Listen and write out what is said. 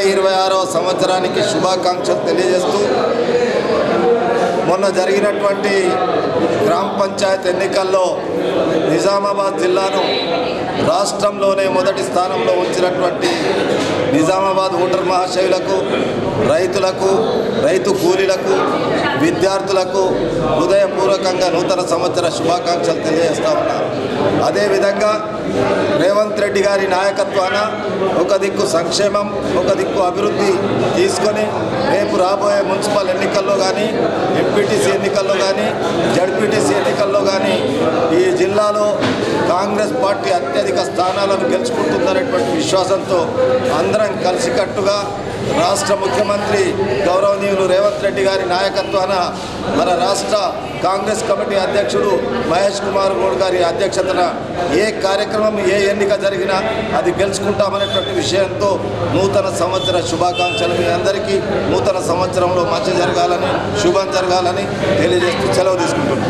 ఇరవై ఇరవై ఆరవ సంవత్సరానికి శుభాకాంక్షలు తెలియజేస్తూ మొన్న జరిగినటువంటి గ్రామ పంచాయత్ ఎన్నికల్లో నిజామాబాద్ జిల్లాను రాష్ట్రంలోనే మొదటి స్థానంలో ఉంచినటువంటి నిజామాబాద్ ఓటర్ మహాశయులకు రైతులకు రైతు కూలీలకు విద్యార్థులకు హృదయపూర్వకంగా నూతన సంవత్సర శుభాకాంక్షలు తెలియజేస్తా ఉన్నారు అదేవిధంగా రేవంత్ రెడ్డి గారి నాయకత్వాన ఒక దిక్కు సంక్షేమం ఒక దిక్కు అభివృద్ధి తీసుకొని రేపు రాబోయే మున్సిపల్ ఎన్నికల్లో కానీ ఎంపీటీసీ ఎన్నికల్లో కానీ జడ్పీటీసీ ఎన్నికల్లో కానీ కాంగ్రెస్ పార్టీ అత్యధిక స్థానాలను గెలుచుకుంటుందనేటువంటి విశ్వాసంతో అందరం కలిసికట్టుగా రాష్ట్ర ముఖ్యమంత్రి గౌరవనీయులు రేవంత్ రెడ్డి గారి నాయకత్వాన మన రాష్ట్ర కాంగ్రెస్ కమిటీ అధ్యక్షుడు మహేష్ కుమార్ గౌడ్ గారి అధ్యక్షతన ఏ కార్యక్రమం ఏ ఎన్నిక జరిగినా అది గెలుచుకుంటామనేటువంటి విషయంతో నూతన సంవత్సర శుభాకాంక్షలు మీ అందరికీ. నూతన సంవత్సరంలో మంచి జరగాలని శుభం జరగాలని తెలియజేస్తూ సెలవు తీసుకుంటున్నాను